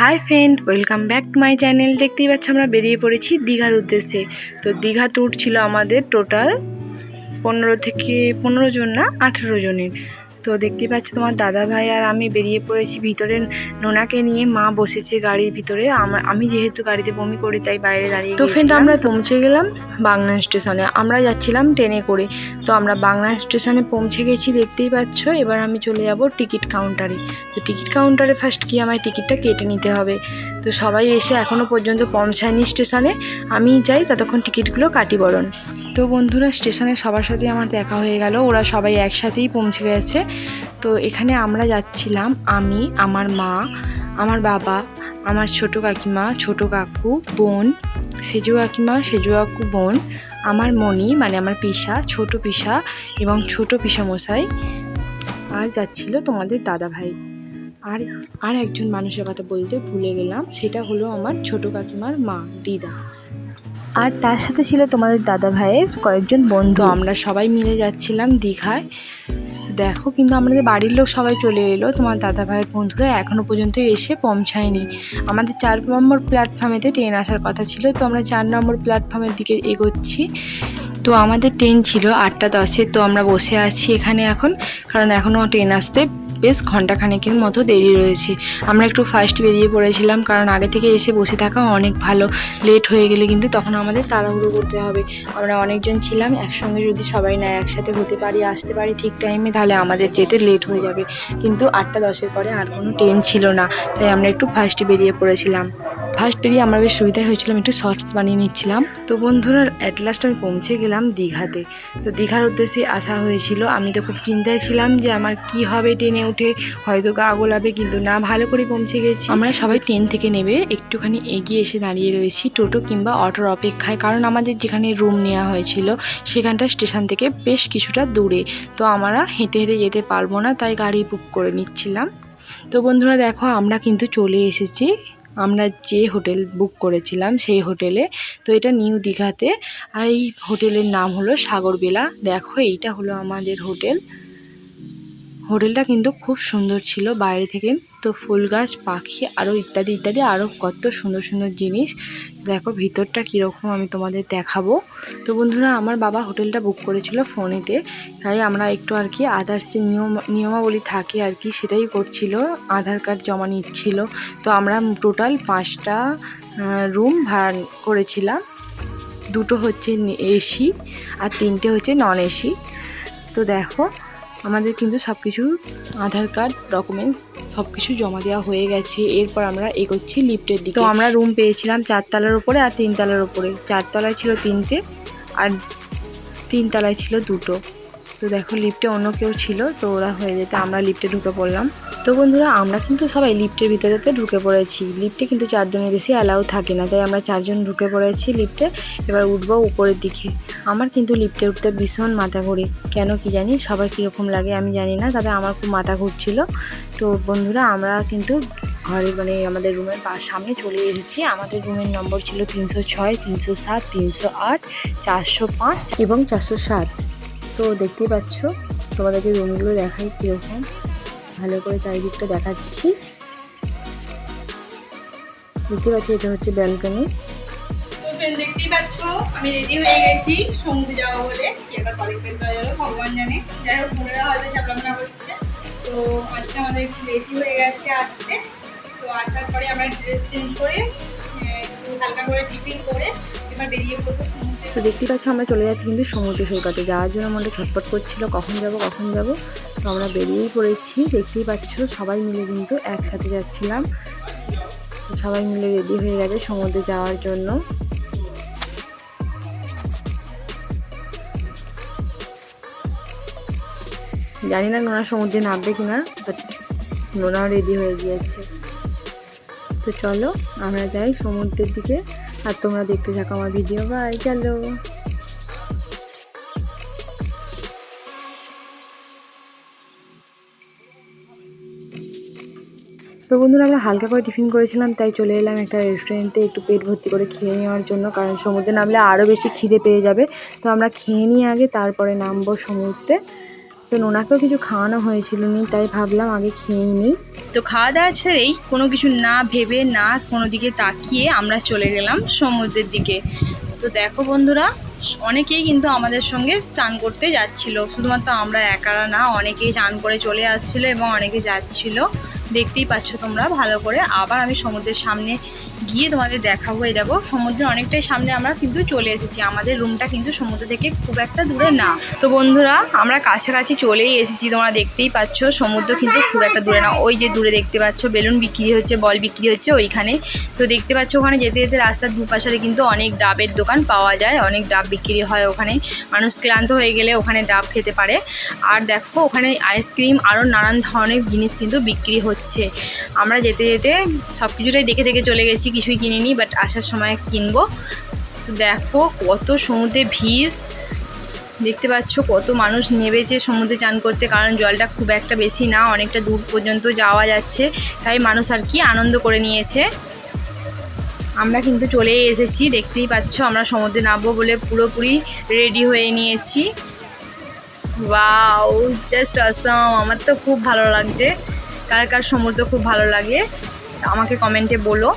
Hi friend, welcome back to my channel. দেখতেই পাচ্ছি আমরা বেরিয়ে পড়েছি দীঘার উদ্দেশ্যে। তো দীঘা ট্যুর ছিল আমাদের টোটাল পনেরো থেকে পনেরো জন না, আঠেরো জনের। তো দেখতেই পাচ্ছ তোমার দাদা ভাই আর আমি বেরিয়ে পড়েছি ভিতরে। নোনাকে নিয়ে মা বসেছে গাড়ির ভিতরে। আমা- আমি যেহেতু গাড়িতে বমি করি তাই বাইরে দাঁড়িয়ে তো ফ্রেন্ড আমরা পৌঁছে গেলাম বাংলা স্টেশনে। আমরা যাচ্ছিলাম ট্রেনে করে। তো আমরা বাংলা স্টেশনে পৌঁছে গেছি দেখতেই পাচ্ছ। এবার আমি চলে যাব টিকিট কাউন্টারে তো টিকিট কাউন্টারে ফার্স্ট গিয়ে আমায় টিকিটটা কেটে নিতে হবে? তো সবাই এসে এখনও পর্যন্ত পৌঁছায়নি স্টেশনে। আমি যাই, ততক্ষণ টিকিটগুলো কাটি বরণ। তো বন্ধুরা, স্টেশনে সবার সাথে আমার দেখা হয়ে গেল। ওরা সবাই একসাথেই পৌঁছে গেছে। তো এখানে আমরা যাচ্ছিলাম, আমি, আমার মা, আমার বাবা, আমার ছোট কাকিমা, ছোট কাকু, বোন, সেজু কাকিমা, সেজু কাকু, বোন, আমার মনি মানে আমার পিসা, ছোট পিসা এবং ছোট পিসা মশাই আর যাচ্ছিল তোমাদের দাদা ভাই আর আর একজন মানুষের কথা বলতে ভুলে গেলাম সেটা হলো আমার ছোট কাকিমার মা দিদা। আর তার সাথে ছিল তোমাদের দাদা ভাইয়ের কয়েকজন বন্ধু। আমরা সবাই মিলে যাচ্ছিলাম দীঘায়। দেখো কিন্তু আমাদের বাড়ির লোক সবাই চলে এলো। তোমার দাদা ভাইয়ের বন্ধুরা এখনও পর্যন্ত এসে পৌঁছায়নি। আমাদের চার নম্বর প্ল্যাটফর্মেতে ট্রেন আসার কথা ছিল তো আমরা চার নম্বর প্ল্যাটফর্মের দিকে এগোচ্ছি। তো আমাদের ট্রেন ছিল আটটা দশে তো আমরা বসে আছি এখানে এখন কারণ এখনও ট্রেন আসতে বেশ ঘন্টাখানেকের মতো দেরি রয়েছে। আমরা একটু ফার্স্ট বেরিয়ে পড়েছিলাম কারণ আগে থেকে এসে বসে থাকা অনেক ভালো। লেট হয়ে গেলে কিন্তু তখন আমাদের তাড়াহুড়ো করতে হবে। আমরা অনেকজন ছিলাম, একসঙ্গে যদি সবাই না একসাথে হতে পারি, আসতে পারি ঠিক টাইমে তাহলে আমাদের যেতে লেট হয়ে যাবে। কিন্তু আটটা দশের পরে আর কোনো ট্রেন ছিল না, তাই আমরা একটু ফার্স্ট বেরিয়ে পড়েছিলাম। ফার্স্ট বেরিয়ে আমার বেশ সুবিধা হয়েছিলাম, একটু শর্টস বানিয়ে নিচ্ছিলাম। তো বন্ধুরা অ্যাট লাস্ট আমি পৌঁছে গেলাম দীঘাতে। তো দীঘার উদ্দেশ্যে আসা হয়েছিল, আমি তো খুব চিন্তায় ছিলাম যে আমার কি হবে ট্রেনে উঠে হয়তো গা গোলাবে, কিন্তু না, ভালো করে পৌঁছে গেছি। আমরা সবাই ট্রেন থেকে নেবে একটুখানি এগিয়ে এসে দাঁড়িয়ে রয়েছি টোটো কিংবা অটোর অপেক্ষায়। কারণ আমাদের যেখানে রুম নেওয়া হয়েছিল, সেখানটা স্টেশন থেকে বেশ কিছুটা দূরে। তো আমরা হেঁটে হেঁটে যেতে পারব না, তাই গাড়ি বুক করে নিচ্ছিলাম। তো বন্ধুরা, দেখো, আমরা কিন্তু চলে এসেছি। আমরা যে হোটেল বুক করেছিলাম, সেই হোটেলে। তো এটা নিউ দীঘাতে। আর এই হোটেলের নাম হলো সাগরবেলা। দেখো, এইটা হলো আমাদের হোটেল। হোটেলটা কিন্তু খুব সুন্দর ছিল বাইরে থেকে। তো ফুল গাছ, পাখি আরও ইত্যাদি ইত্যাদি আরও কত সুন্দর সুন্দর জিনিস। দেখো ভিতরটা কীরকম আমি তোমাদের দেখাবো। তো বন্ধুরা, আমার বাবা হোটেলটা বুক করেছিল ফোনেতে তাই আমরা একটু আর কি আদার্স যে নিয়ম, নিয়মাবলী থাকে আর কি, সেটাই করছিল। আধার কার্ড জমা নিচ্ছিল। তো আমরা টোটাল পাঁচটা রুম ভাড়া করেছিলাম। দুটো হচ্ছে এসি আর তিনটে হচ্ছে নন এসি তো দেখো আমাদের কিন্তু সব কিছু আধার কার্ড, ডকুমেন্টস সব কিছু জমা দেওয়া হয়ে গেছে। এরপর আমরা এগোচ্ছি লিফটের দিকে। তো আমরা রুম পেয়েছিলাম চারতলার উপরে আর তিনতলার উপরে। চারতলায় ছিল তিনটে আর তিনতলায় ছিল দুটো। তো দেখো লিফ্টে অন্য কেউ ছিল, তো ওরা হয়ে যেতে আমরা লিফটে ঢুকে পড়লাম। তো বন্ধুরা আমরা কিন্তু সবাই লিফটের ভিতরেতে ঢুকে পড়েছি। লিফটে কিন্তু চারজনের বেশি অ্যালাউ থাকে না তাই আমরা চারজন ঢুকে পড়েছি লিফটে। এবার উঠবো উপরের দিকে। আমার কিন্তু লিফটে উঠতে ভীষণ মাথা ঘুরে। কেন কি জানি সবার কীরকম লাগে আমি জানি না তবে আমার খুব মাথা ঘুরছিল। তো বন্ধুরা আমরা কিন্তু ঘরের মানে আমাদের রুমের পা- সামনে চলে এসেছি। আমাদের রুমের নম্বর ছিল তিনশো ছয় তিনশো সাত তিনশো আট চারশো পাঁচ। এবং চারশো সাত। তো দেখতেই পাচ্ছ তোমাদেরকে রুমগুলো দেখাই কীরকম। ভালো করে চারিদিকটা দেখাচ্ছি। দেখতে পাচ্ছি এটা হচ্ছে ব্যালকনি। দেখতেই পাচ্ছ, আমি রেডি হয়ে গেছি সমুদ্রে যাব বলে। এবার ভগবান জানে। যাই হোক, বোনেরা হয়তো চাপলামনা করছে। তো আজকে আমাদের রেডি হয়ে গেছে আসতে। তো আসার পরে আমরা ড্রেস চেঞ্জ করে একটু হালকা করে টিফিন করে এবার বেরিয়ে পড়ব তো দেখতেই পাচ্ছ আমরা চলে যাচ্ছি কিন্তু সমুদ্র সৈকতে। যাওয়ার জন্য মনটা ছটপট করছিল, কখন যাব কখন যাব। তো আমরা বেরিয়েই পড়েছি, দেখতেই পাচ্ছ, সবাই মিলে কিন্তু একসাথে যাচ্ছিলাম। তো সবাই মিলে রেডি হয়ে গেছে সমুদ্রে যাওয়ার জন্য। জানি না নোনা সমুদ্রে নামবে কিনা বাট নোনাও রেডি হয়ে গিয়েছে। তো চলো, আমরা যাই সমুদ্রের দিকে। আর তোমরা দেখতে থাকো আমার ভিডিও বাই চলো। তো বন্ধুরা, আমরা হালকা করে টিফিন করেছিলাম, তাই চলে এলাম একটা রেস্টুরেন্টে একটু পেট ভর্তি করে খেয়ে নেওয়ার জন্য, কারণ সমুদ্রে নামলে আরও বেশি খিদে পেয়ে যাবে। তো আমরা খেয়ে নিয়ে আগে, তারপরে নামবো সমুদ্রে। তো নোনাকেও কিছু খাওয়ানো হয়েছিল নি, তাই ভাবলাম আগে খেয়ে নিই। তো খাওয়া দাওয়া ছেড়েই কোনো কিছু না ভেবে না কোনো দিকে তাকিয়ে আমরা চলে গেলাম সমুদ্রের দিকে। তো দেখো বন্ধুরা, অনেকেই কিন্তু আমাদের সঙ্গে চান করতে যাচ্ছিল। শুধুমাত্র আমরা একারা না, অনেকেই চান করে চলে আসছিল এবং অনেকে যাচ্ছিল। দেখতেই পাচ্ছ তোমরা, ভালো করে। আবার আমি সমুদ্রের সামনে গিয়ে তোমাদের দেখাবো, এই দেখো সমুদ্রের অনেকটাই সামনে আমরা কিন্তু চলে এসেছি। আমাদের রুমটা কিন্তু সমুদ্র থেকে খুব একটা দূরে না। তো বন্ধুরা, আমরা কাছাকাছি চলেই এসেছি, তোমরা দেখতেই পাচ্ছ, সমুদ্র কিন্তু খুব একটা দূরে না। ওই যে দূরে দেখতে পাচ্ছ, বেলুন বিক্রি হচ্ছে, বল বিক্রি হচ্ছে ওইখানে। তো দেখতে পাচ্ছ, ওখানে যেতে যেতে রাস্তার দুপাশে কিন্তু অনেক ডাবের দোকান পাওয়া যায়, অনেক ডাব বিক্রি হয় ওখানে। মানুষ ক্লান্ত হয়ে গেলে ওখানে ডাব খেতে পারে। আর দেখো, ওখানে আইসক্রিম আরও নানান ধরনের জিনিস কিন্তু বিক্রি হচ্ছে। আমরা যেতে যেতে সব কিছুটাই দেখে দেখে চলে গেছি কিছুই কিনিনি বাট আসার সময় কিনবো। তো দেখো কত সমুদ্রে ভিড়। দেখতে পাচ্ছ কত মানুষ নেবেছে সমুদ্রে চান করতে, কারণ জলটা খুব একটা বেশি না, অনেকটা দূর পর্যন্ত যাওয়া যাচ্ছে। তাই মানুষ আর কি আনন্দ করে নিয়েছে। আমরা কিন্তু চলে এসেছি, দেখতেই পাচ্ছ আমরা সমুদ্রে নামবো বলে পুরোপুরি রেডি হয়ে নিয়েছি। ওয়াও জাস্ট আসাম আমার তো খুব ভালো লাগছে। কার কার সমুদ্র খুব ভালো লাগে, আমাকে কমেন্টে বলো।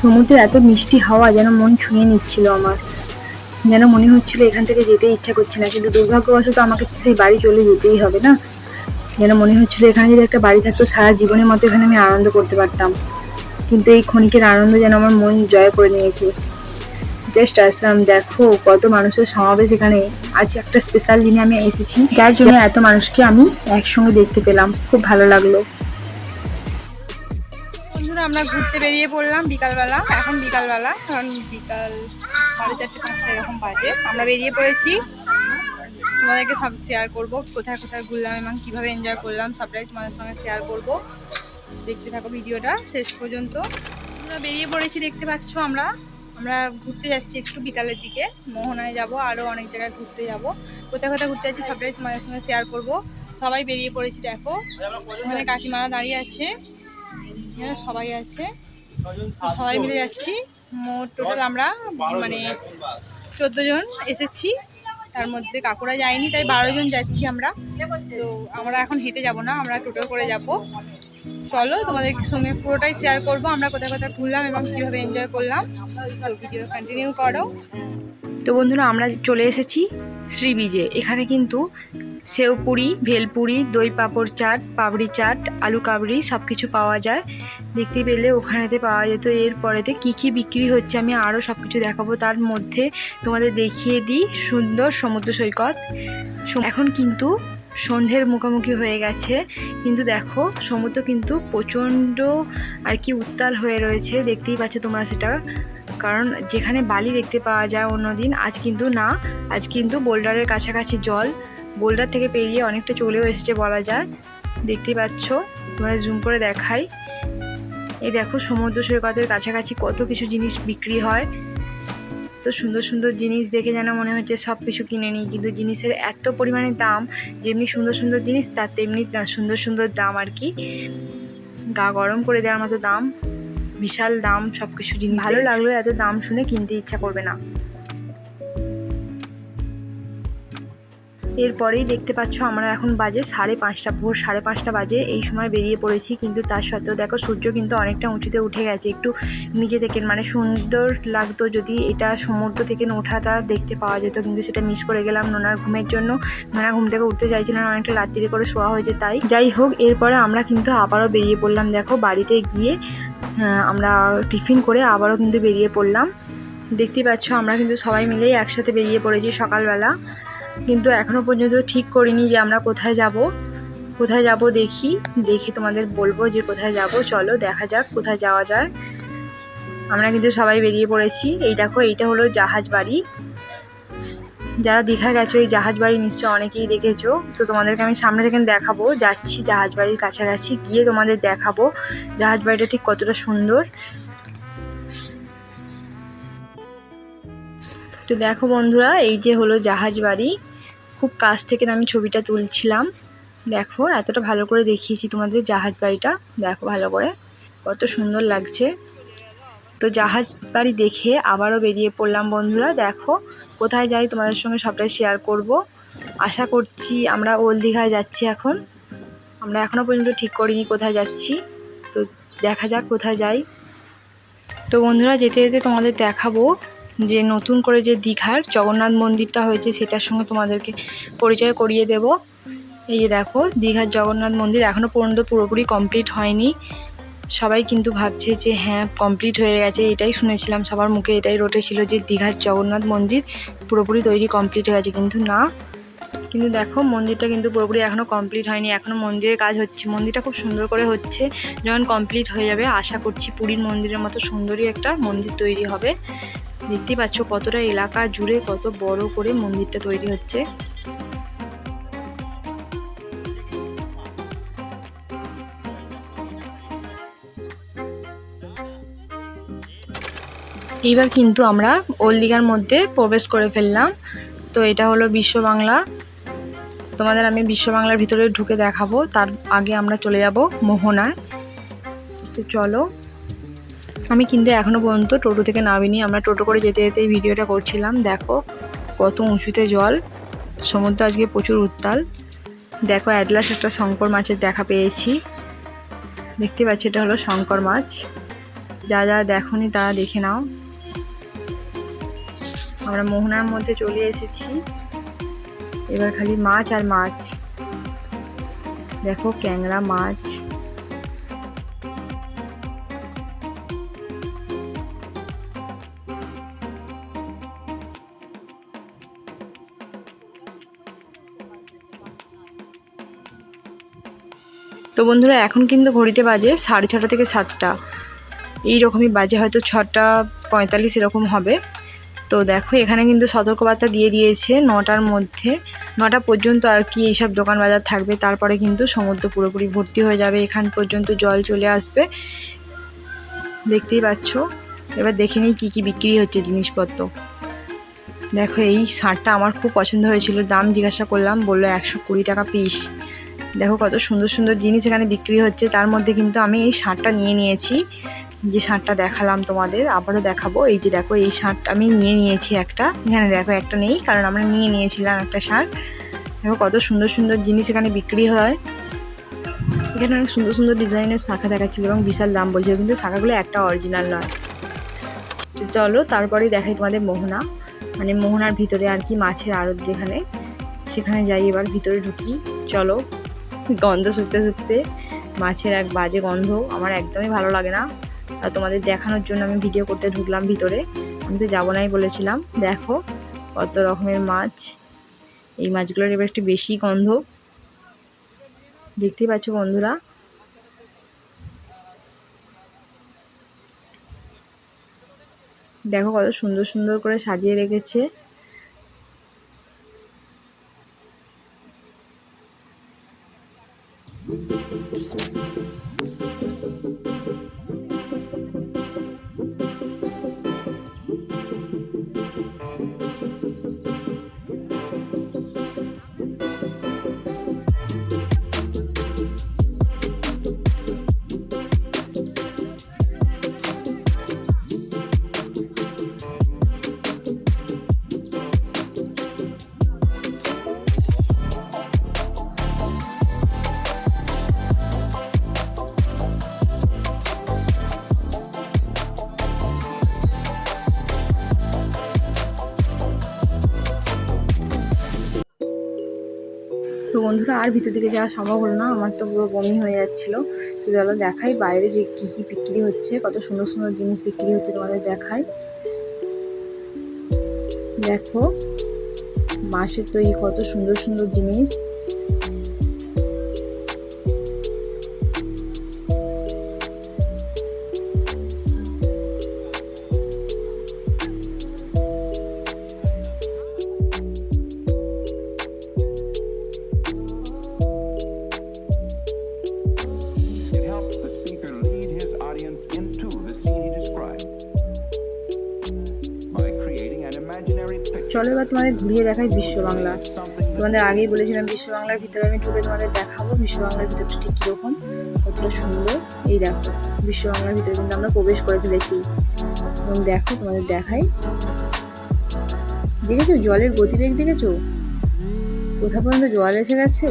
সমুদ্রের এত মিষ্টি হাওয়া যেন মন ছুঁয়ে নিচ্ছিল আমার। যেন মনে হচ্ছিল এখান থেকে যেতে ইচ্ছা করছে না, কিন্তু দুর্ভাগ্যবশত আমাকে সেই বাড়ি চলে যেতেই হবে না? যেন মনে হচ্ছিল এখানে যদি একটা বাড়ি থাকতো, সারা জীবনের মতো এখানে আমি আনন্দ করতে পারতাম। কিন্তু এই ক্ষণিকের আনন্দ যেন আমার মন জয় করে নিয়েছে। জাস্ট আসলাম, দেখো কত মানুষের সমাবেশ এখানে। আজ একটা স্পেশাল দিনে আমি এসেছি, যার জন্য এত মানুষকে আমি একসঙ্গে দেখতে পেলাম। খুব ভালো লাগল। আমরা ঘুরতে বেরিয়ে পড়লাম বিকালবেলা, এখন বিকালবেলা, কারণ বিকাল সাড়ে চারটে, পাঁচটা এরকম বাজে। আমরা বেরিয়ে পড়েছি। তোমাদেরকে সব শেয়ার করব, কোথায় কোথায় ঘুরলাম এবং কীভাবে এনজয় করলাম, সবটাই তোমাদের সঙ্গে শেয়ার করব। দেখতে থাকো ভিডিওটা, শেষ পর্যন্ত। আমরা বেরিয়ে পড়েছি, দেখতে পাচ্ছ আমরা। আমরা ঘুরতে যাচ্ছি একটু বিকালের দিকে। মোহনায় যাব আরও অনেক জায়গায় ঘুরতে যাব। কোথায় কোথায় ঘুরতে যাচ্ছি সবটাই তোমাদের সঙ্গে শেয়ার করব। সবাই বেরিয়ে পড়েছি, দেখো। ওখানে কাকিমারা দাঁড়িয়ে আছে। এখানে সবাই আছে। সবাই মিলে যাচ্ছি। মোট টোটাল আমরা মানে চোদ্দ জন এসেছি। তার মধ্যে কাকুরা যায়নি তাই বারো জন যাচ্ছি আমরা। তো আমরা এখন হেঁটে যাব না আমরা টোটো করে যাব। চলো তোমাদের সঙ্গে পুরোটাই শেয়ার করব। আমরা কোথায় কোথায় ঘুরলাম এবং কীভাবে এনজয় করলাম। তো ভিডিও কন্টিনিউ করো। তো বন্ধুরা আমরা চলে এসেছি শ্রী বিজে এখানে কিন্তু সেওপুরি ভেলপুরি দই পাঁপড় চাট পাপড়ি চাট, আলু কাবড়ি সব কিছু পাওয়া যায়। দেখতে পেলে ওখানেতে পাওয়া যেত। এরপরেতে কী কী বিক্রি হচ্ছে আমি আরও সব কিছু দেখাবো। তার মধ্যে তোমাদের দেখিয়ে দিই সুন্দর সমুদ্র সৈকত। এখন কিন্তু সন্ধ্যের মুখোমুখি হয়ে গেছে। কিন্তু দেখো, সমুদ্র কিন্তু প্রচণ্ড আর কি উত্তাল হয়ে রয়েছে। দেখতেই পাচ্ছ তোমরা সেটা। কারণ যেখানে বালি দেখতে পাওয়া যায় অন্যদিন, আজ কিন্তু না। আজ কিন্তু বোল্ডারের কাছাকাছি জল। বোল্ডার থেকে পেরিয়ে অনেকটা চলেও এসেছে বলা যায়। দেখতেই পাচ্ছ, তোমাদের জুম করে দেখাই। এই দেখো সমুদ্র সৈকতের কাছাকাছি কত কিছু জিনিস বিক্রি হয়। তো সুন্দর সুন্দর জিনিস দেখে যেন মনে হচ্ছে সব কিছু কিনে নিই। কিন্তু জিনিসের এত পরিমাণে দাম, যেমনি সুন্দর সুন্দর জিনিস, তার তেমনি সুন্দর সুন্দর দাম আর কি। গা গরম করে দেওয়ার মতো দাম, বিশাল দাম সব কিছু জিনিস। ভালো লাগল এত দাম শুনে, কিনতে ইচ্ছা করবে না। এরপরেই দেখতে পাচ্ছ আমরা এখন বাজে সাড়ে পাঁচটা, ভোর সাড়ে পাঁচটা বাজে। এই সময় বেরিয়ে পড়েছি, কিন্তু তার সত্ত্বেও দেখো সূর্য কিন্তু অনেকটা উঁচুতে উঠে গেছে। একটু নিচে থেকে মানে সুন্দর লাগতো যদি এটা সমুদ্র থেকে ওঠাটা দেখতে পাওয়া যেত, কিন্তু সেটা মিস করে গেলাম নোনার ঘুমের জন্য। নোনা ঘুম থেকে উঠতে চাইছিল না, অনেকটা রাত্রিরে করে শোয়া হয়েছে তাই। যাই হোক, এরপরে আমরা কিন্তু আবারও বেরিয়ে পড়লাম। দেখো বাড়িতে গিয়ে আমরা টিফিন করে আবারও কিন্তু বেরিয়ে পড়লাম। দেখতে পাচ্ছ আমরা কিন্তু সবাই মিলেই একসাথে বেরিয়ে পড়েছি সকালবেলা। কিন্তু এখনও পর্যন্ত ঠিক করিনি যে আমরা কোথায় যাব। কোথায় যাব দেখি দেখি তোমাদের বলব যে কোথায় যাব। চলো দেখা যাক কোথায় যাওয়া যায়। আমরা কিন্তু সবাই বেরিয়ে পড়েছি। এই দেখো, এইটা হলো জাহাজ বাড়ি। যারা দীঘা গেছো, এই জাহাজ বাড়ি নিশ্চয়ই অনেকেই দেখেছ। তো তোমাদেরকে আমি সামনে থেকে দেখাবো, যাচ্ছি জাহাজ বাড়ির কাছাকাছি, গিয়ে তোমাদের দেখাবো জাহাজ বাড়িটা ঠিক কতটা সুন্দর। তো দেখো বন্ধুরা, এই যে হলো জাহাজ বাড়ি। খুব কাছ থেকে আমি ছবিটা তুলছিলাম। দেখো, এতটা ভালো করে দেখিয়েছি তোমাদের জাহাজ বাড়িটা। দেখো ভালো করে, কত সুন্দর লাগছে। তো জাহাজ বাড়ি দেখে আবারও বেরিয়ে পড়লাম বন্ধুরা, দেখো কোথায় যাই তোমাদের সঙ্গে সবটাই শেয়ার করব। আশা করছি আমরা ওল দীঘায় যাচ্ছি এখন। আমরা এখনও পর্যন্ত ঠিক করিনি কোথায় যাচ্ছি। তো দেখা যাক কোথায় যাই। তো বন্ধুরা, যেতে যেতে তোমাদের দেখাবো যে নতুন করে যে দীঘার জগন্নাথ মন্দিরটা হয়েছে, সেটার সঙ্গে তোমাদেরকে পরিচয় করিয়ে দেব। এই যে দেখো, দীঘার জগন্নাথ মন্দির এখনও পর্যন্ত পুরোপুরি কমপ্লিট হয়নি। সবাই কিন্তু ভাবছে যে হ্যাঁ কমপ্লিট হয়ে গেছে, এটাই শুনেছিলাম সবার মুখে, এটাই রটেছিল যে দীঘার জগন্নাথ মন্দির পুরোপুরি তৈরি কমপ্লিট হয়ে গেছে। কিন্তু না, কিন্তু দেখো, মন্দিরটা কিন্তু পুরোপুরি এখনও কমপ্লিট হয়নি। এখনও মন্দিরের কাজ হচ্ছে, মন্দিরটা খুব সুন্দর করে হচ্ছে, যখন কমপ্লিট হয়ে যাবে, আশা করছি পুরীর মন্দিরের মতো সুন্দরই একটা মন্দির তৈরি হবে। দেখতেই পাচ্ছ কতটা এলাকা জুড়ে কত বড় করে মন্দিরটা তৈরি হচ্ছে। এইবার কিন্তু আমরা ওল্ড দীঘার মধ্যে প্রবেশ করে ফেললাম। তো এটা হলো বিশ্ব বাংলা। তোমাদের আমি বিশ্ব বাংলার ভিতরে ঢুকে দেখাবো। তার আগে আমরা চলে যাব মোহনায়। তো চলো আমি কিন্তু এখনও পর্যন্ত টোটো থেকে নামিনি। আমরা টোটো করে যেতে যেতে এই ভিডিওটা করছিলাম। দেখো, কত উঁচুতে জল। সমুদ্র আজকে প্রচুর উত্তাল। দেখো অ্যাডলাস একটা শঙ্কর মাছের দেখা পেয়েছি। দেখতে পাচ্ছি, এটা হলো শঙ্কর মাছ। যা যা দেখনি তা দেখে নাও। আমরা মোহনার মধ্যে চলে এসেছি। এবার খালি মাছ আর মাছ। দেখো ক্যাংরা মাছ। বন্ধুরা, এখন কিন্তু ঘড়িতে বাজে সাড়ে ছটা থেকে সাতটা। এই রকমই বাজে, হয়তো ছটা পঁয়তাল্লিশ এরকম হবে। তো দেখো, এখানে কিন্তু সতর্কবার্তা দিয়ে দিয়েছে নটার মধ্যে। নটা পর্যন্ত আর কি এইসব দোকান বাজার থাকবে, তারপরে কিন্তু সমুদ্র পুরোপুরি ভর্তি হয়ে যাবে। এখান পর্যন্ত জল চলে আসবে। দেখতেই পাচ্ছ? এবার দেখে নিই কী কী বিক্রি হচ্ছে জিনিসপত্র। দেখো, এই শার্টটা আমার খুব পছন্দ হয়েছিল। দাম জিজ্ঞাসা করলাম, বলল একশো কুড়ি টাকা পিস। দেখো কত সুন্দর সুন্দর জিনিস এখানে বিক্রি হচ্ছে। তার মধ্যে কিন্তু আমি এই শার্টটা নিয়ে নিয়েছি। যে শার্টটা দেখালাম তোমাদের, আবারও দেখাবো। এই যে দেখো, এই শার্টটা আমি নিয়ে নিয়েছি একটা। এখানে দেখো, একটা নেই, কারণ আমরা নিয়ে নিয়েছিলাম একটা শার্ট। দেখো কত সুন্দর সুন্দর জিনিস এখানে বিক্রি হয়। এখানে অনেক সুন্দর সুন্দর ডিজাইনের শাখা দেখাচ্ছিল এবং বিশাল দাম বলছিল, কিন্তু শাখাগুলো একটা অরিজিনাল নয়। তো চলো, তারপরেই দেখাই তোমাদের মোহনা। মানে মোহনার ভিতরে আর কি মাছের আড়ত যেখানে, সেখানে যাই এবার, ভিতরে ঢুকি। চলো। গন্ধ শুকতে শুকতে। মাছের এক বাজে গন্ধ, আমার একদমই ভালো লাগে না। আর তোমাদের দেখানোর জন্য আমি ভিডিও করতে ঢুকলাম ভিতরে। আমি তো যাব নাই বলেছিলাম। দেখো কত রকমের মাছ। এই মাছগুলোর এবার একটু বেশি গন্ধ। দেখতেই পাচ্ছ বন্ধুরা। দেখো কত সুন্দর সুন্দর করে সাজিয়ে রেখেছে। বন্ধুরা, আর ভিতর দিকে যাওয়া সম্ভব হলো না। আমার তো পুরো বমি হয়ে যাচ্ছিল। তো চলো দেখাই বাইরে যে কী কী বিক্রি হচ্ছে, কত সুন্দর সুন্দর জিনিস বিক্রি হচ্ছে তোমাদের দেখায় দেখো, বাঁশের তৈরি কত সুন্দর সুন্দর জিনিস। চলো, এবার তোমাদের ঘুরিয়ে দেখাই বিশ্ব বাংলা তোমাদের আগেই বলেছিলাম বিশ্ব বাংলার ভিতরে আমি ঢুকে তোমাদের দেখাবো বিশ্ব বাংলার ভিতরটা ঠিক কীরকম, কতটা সুন্দর। এই দেখো বিশ্ব বাংলার ভিতরে কিন্তু আমরা প্রবেশ করে ফেলেছি। এবং দেখো, তোমাদের দেখাই। দেখেছ, জলের গতিবেগ দেখেছ? কোথা পর্যন্ত জল এসে গেছে?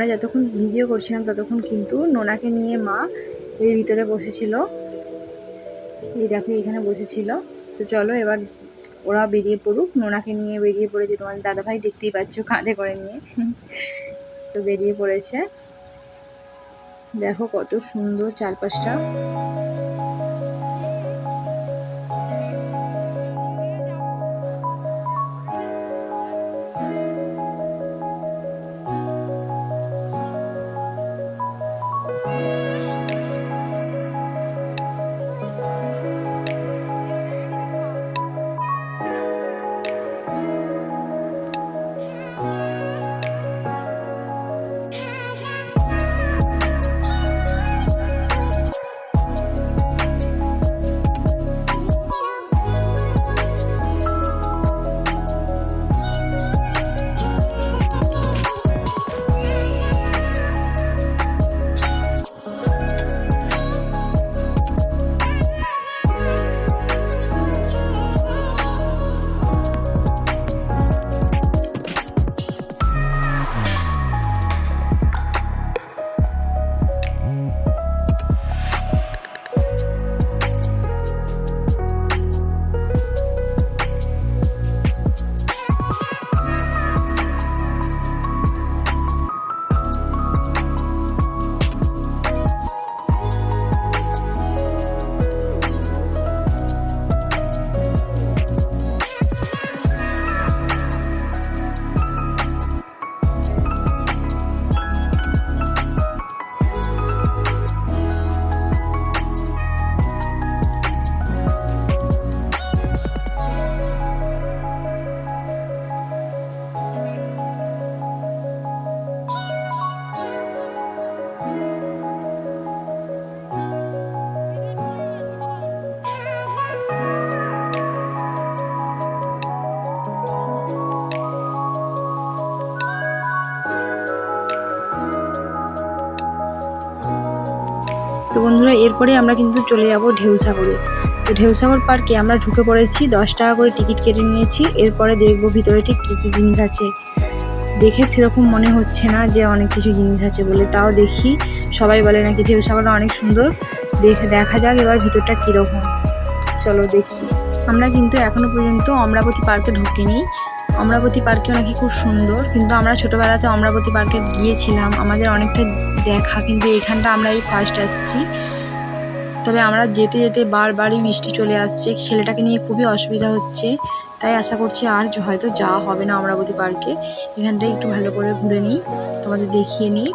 আমরা যতক্ষণ ভিডিও করছিলাম, ততক্ষণ কিন্তু নোনাকে নিয়ে মা এর ভিতরে বসেছিল। এই দেখো, এখানে বসেছিল। তো চলো এবার ওরা বেরিয়ে পড়ুক। নোনাকে নিয়ে বেরিয়ে পড়েছে তোমাদের দাদাভাই, দেখতেই পাচ্ছ, কাঁধে করে নিয়ে। তো বেরিয়ে পড়েছে। দেখো কত সুন্দর চারপাশটা। তো বন্ধুরা, এরপরে আমরা কিন্তু চলে যাব ঢেউসাগরে। তো ঢেউসাগর পার্কে আমরা ঢুকে পড়েছি, দশ টাকা করে টিকিট কেটে নিয়েছি। এরপরে দেখব ভিতরে ঠিক কী কী জিনিস আছে। দেখে সেরকম মনে হচ্ছে না যে অনেক কিছু জিনিস আছে বলে, তাও দেখি। সবাই বলে নাকি ঢেউসাগরটা অনেক সুন্দর। দেখে দেখা যাক এবার ভিতরটা কীরকম। চলো দেখি। আমরা কিন্তু এখনও পর্যন্ত অমরাবতী পার্কে ঢুকিনি। অমরাবতী পার্কে নাকি খুব সুন্দর, কিন্তু আমরা ছোটোবেলাতে অমরাবতী পার্কে গিয়েছিলাম। আমাদের অনেকটা দেখা, কিন্তু এখানটা আমরা এই ফার্স্ট আসছি। তবে আমরা যেতে যেতে বারবারই মিষ্টি চলে আসছে। ছেলেটাকে নিয়ে খুবই অসুবিধা হচ্ছে। তাই আশা করছি আর হয়তো যাওয়া হবে না অমরাবতী পার্কে। এখানটা একটু ভালো করে ঘুরে নিই, তোমাদের দেখিয়ে নিই।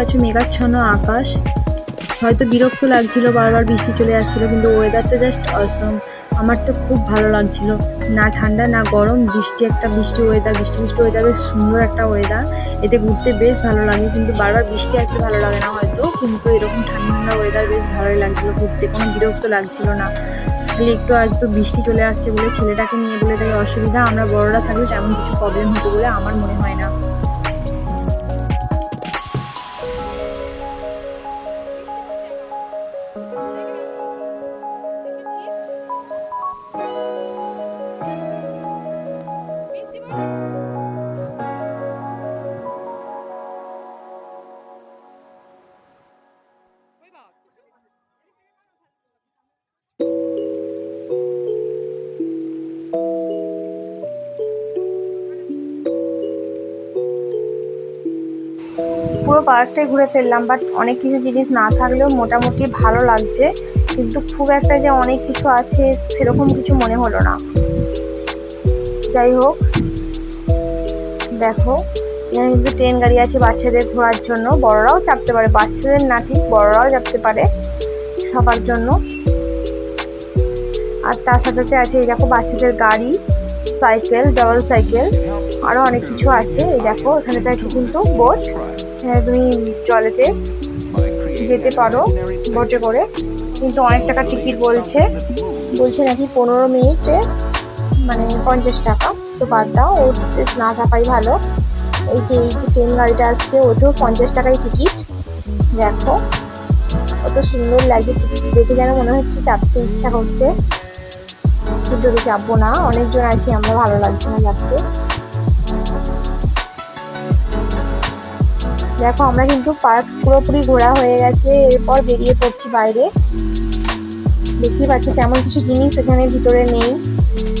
পাচ্ছ মেঘাচ্ছন্ন আকাশ। হয়তো বিরক্ত লাগছিল, বারবার বৃষ্টি চলে আসছিল, কিন্তু ওয়েদারটা জাস্ট অসম আমার তো খুব ভালো লাগছিল। না ঠান্ডা, না গরম, বৃষ্টি একটা বৃষ্টি ওয়েদার বৃষ্টি বৃষ্টি ওয়েদার বেশ সুন্দর একটা ওয়েদার এতে ঘুরতে বেশ ভালো লাগে, কিন্তু বারবার বৃষ্টি আসলে ভালো লাগে না হয়তো, কিন্তু এরকম ঠান্ডা ঠান্ডা ওয়েদার বেশ ভালোই লাগছিল ঘুরতে, কোনো বিরক্ত লাগছিল না। খালি একটু একটু বৃষ্টি চলে আসছে বলে ছেলেটাকে নিয়ে বলে তাই অসুবিধা, আমরা বড়রা থাকলে তেমন কিছু প্রবলেম হতো বলে আমার মনে হয় না। পুরো পার্কটাই ঘুরে ফেললাম বাট অনেক কিছু জিনিস না থাকলেও মোটামুটি ভালো লাগছে। কিন্তু খুব একটা যে অনেক কিছু আছে, সেরকম কিছু মনে হলো না। যাই হোক, দেখো, এখানে কিন্তু ট্রেন গাড়ি আছে বাচ্চাদের ঘোরার জন্য। বড়রাও চাপতে পারে, বাচ্চাদের না ঠিক, বড়রাও চাপতে পারে সবার জন্য। আর তার সাথে সাথে আছে এই দেখো বাচ্চাদের গাড়ি, সাইকেল, ডাবল সাইকেল আরও অনেক কিছু আছে। এই দেখো এখানেতে আছে কিন্তু বোট। তুমি জলেতে যেতে পারো বোটে করে। কিন্তু অনেক টাকা টিকিট বলছে। বলছে নাকি পনেরো মিনিটে মানে পঞ্চাশ টাকা। তো বাদ দাও ওতে না থাকাই ভালো। এই যে এই যে ট্রেন গাড়িটা আসছে ওতেও পঞ্চাশ টাকাই টিকিট দেখো, কত সুন্দর লাগে টিকিট দেখে যেন মনে হচ্ছে চাপতে ইচ্ছা করছে। কিন্তু চাপবো না, অনেকজন আছি, আমরা ভালো লাগছে না চাপতে দেখো, আমরা কিন্তু পার্ক পুরোপুরি ঘোরা হয়ে গেছে, এরপর বেরিয়ে পড়ছি বাইরে। দেখতেই পাচ্ছি, তেমন কিছু জিনিস এখানে ভিতরে নেই।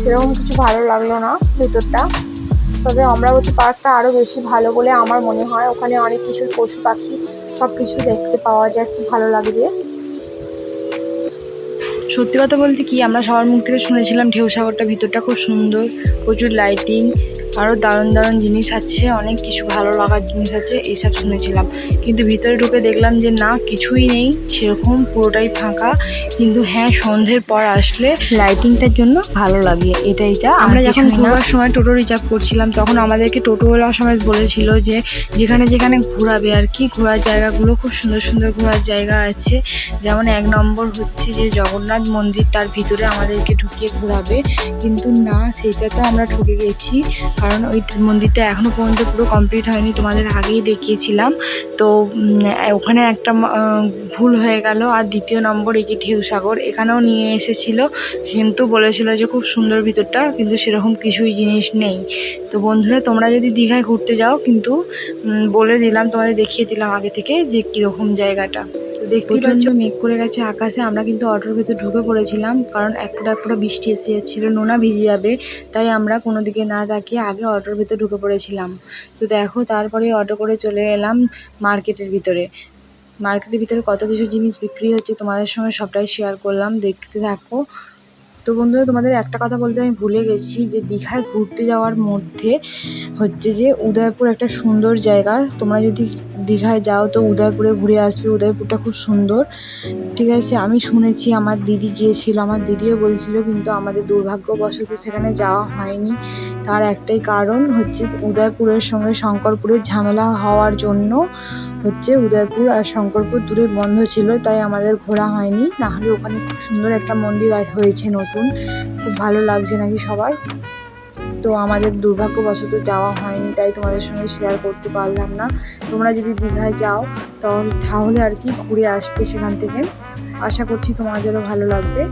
সেরকম কিছু ভালো লাগল না ভিতরটা। তবে অমরাবতী পার্কটা আরও বেশি ভালো বলে আমার মনে হয়। ওখানে অনেক কিছু পশু পাখি সব কিছু দেখতে পাওয়া যায়, খুব ভালো লাগে বেশ। সত্যি কথা বলতে কি, আমরা সবার মুখ থেকে শুনেছিলাম ঢেউ সাগরটা ভিতরটা খুব সুন্দর, প্রচুর লাইটিং আরও দারুণ দারুণ জিনিস আছে অনেক কিছু ভালো লাগার জিনিস আছে এইসব শুনেছিলাম। কিন্তু ভিতরে ঢুকে দেখলাম যে না কিছুই নেই সেরকম পুরোটাই ফাঁকা। কিন্তু হ্যাঁ সন্ধ্যের পর আসলে লাইটিংটার জন্য ভালো লাগে এটাই যা। আমরা যখন ঘোরার সময় টোটো রিজার্ভ করছিলাম তখন আমাদেরকে টোটোওয়ালার সময় বলেছিল যে যেখানে যেখানে ঘোরাবে আর কি ঘোরার জায়গাগুলো খুব সুন্দর সুন্দর ঘোরার জায়গা আছে। যেমন এক নম্বর হচ্ছে যে জগন্নাথ মন্দির তার ভিতরে আমাদেরকে ঢুকিয়ে ঘোরাবে। কিন্তু না সেটা সেইটাতে আমরা ঠকে গেছি। কারণ ওই মন্দিরটা এখনও পর্যন্ত পুরো কমপ্লিট হয়নি, তোমাদের আগেই দেখিয়েছিলাম। তো ওখানে একটা ভুল হয়ে গেল আর দ্বিতীয় নম্বর এই যে ঢেউসাগর, এখানেও নিয়ে এসেছিল, কিন্তু বলেছিল যে খুব সুন্দর ভিতরটা, কিন্তু সেরকম কিছুই জিনিস নেই। তো বন্ধুরা, তোমরা যদি দীঘায় ঘুরতে যাও, কিন্তু বলে দিলাম, তোমাদের দেখিয়ে দিলাম আগে থেকে যে কীরকম জায়গাটা। প্রচণ্ড মেঘ করে গেছে আকাশে। আমরা কিন্তু অটোর ভেতর ঢুকে পড়েছিলাম কারণ এক ফোটা এক ফোটা বৃষ্টি এসে যাচ্ছিল নোনা ভিজে যাবে তাই আমরা কোনো দিকে না তাকিয়ে আগে অটোর ভিতর ঢুকে পড়েছিলাম। তো দেখো তারপরে অটো করে চলে এলাম মার্কেটের ভিতরে। মার্কেটের ভিতরে কত কিছু জিনিস বিক্রি হচ্ছে তোমাদের সঙ্গে সবটাই শেয়ার করলাম। দেখতে থাকো তো বন্ধুরা, তোমাদের একটা কথা বলতে আমি ভুলে গেছি যে দীঘায় ঘুরতে যাওয়ার মধ্যে হচ্ছে যে উদয়পুর একটা সুন্দর জায়গা। তোমরা যদি দীঘায় যাও তো উদয়পুরে ঘুরে আসবে। উদয়পুরটা খুব সুন্দর। ঠিক আছে, আমি শুনেছি আমার দিদি গিয়েছিল, আমার দিদিও বলছিল কিন্তু আমাদের দুর্ভাগ্যবশত সেখানে যাওয়া হয়নি। তার একটাই কারণ হচ্ছে উদয়পুরের সঙ্গে শঙ্করপুরের ঝামেলা হওয়ার জন্য হচ্ছে উদয়পুর আর শঙ্করপুর দূরে বন্ধ ছিল, তাই আমাদের ঘোরা হয়নি। না হলে ওখানে খুব সুন্দর একটা মন্দির হয়েছে নতুন। খুব ভালো লাগছে নাকি সবার। তো আমাদের দুর্ভাগ্যবশত যাওয়া হয়নি, তাই তোমাদের সঙ্গে শেয়ার করতে পারলাম না। তোমরা যদি দীঘায় যাও, তাহলে তাহলে আর কি ঘুরে আসবে সেখান থেকে। আশা করছি তোমাদেরও ভালো লাগবে।